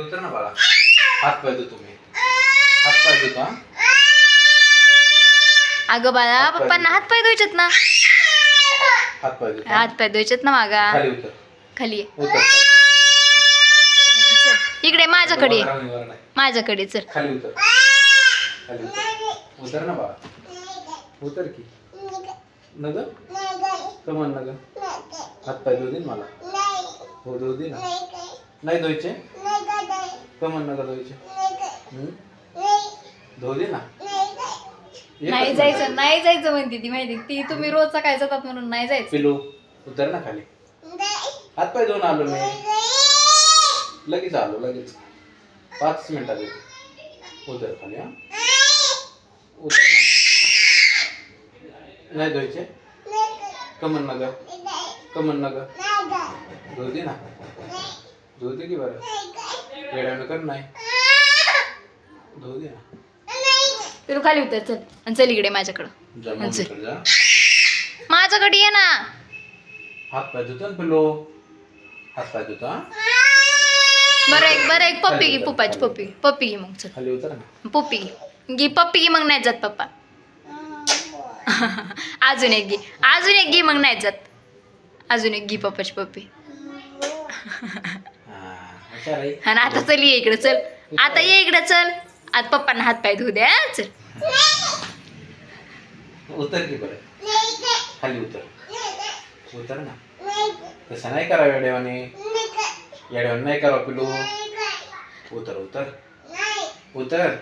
उतर ना बाळा. हात पाय धुतो मी. हात धुतो हा. अगं बाळा हात पाय पप्पांना हात पाय धुवायचेत ना. हात पाय धुतो. हात पाय धुवायचेत ना मागा. खाली उतर. खाली. ये. उतर. चल इकडे माझ्याकडे ये. नाही. माझ्याकडे चल. खाली उतर. खाली उतर. उतर ना बाळा. उतर की. नग कमन नग हात पाय धुऊ दे ना मला. हो धुऊ दे ना. नाही धुवायचे? कमन नग धुवायचे हम्म? धुऊ दे ना नाही. जायचं नाही जायचं म्हणते ती माहिती. ती तुम्ही रोज सकाळी जातात म्हणून नाही जायचं. पिलू उतर ना खाली. हात पाय धुवून आलो मी. लगेच आलो लगेच. पाच मिनिटात येतो. उतर खाली हा. उतर नाही धुवायचे? कमन नग कमन नग धुऊ दे ना. दे की बरं? येड्यानं कर नाही. धुऊ दे. ना फिरू खाली उतर चल. आणि चल इकडे माझ्याकडं. जा जा. माझ्याकडे ये ना. हात पाय धुतो ना पिलो हात पाय धुतो बरं एक बरं एक पप्पी घे पप्पाची पप्पी. पप्पी घे मग चल. खाली उतर ना. पप्पी घे. घे पप्पी घे मग नाही जात पप्पा. अजून एक घे. अजून एक घे मग नाही जात. अजून एक घे पप्पाची पप्पी. हा. आणि आता चल ये इकडे चल. आता ये इकडे चल. आता पप्पांना हात पाय धुऊ द्या चल. उतर की बरं? खाली उतर. उतर ना. तसं नाही करा येड्यावाने येड्यावाने नाही. करा पिलू. उतर उतर. उतर.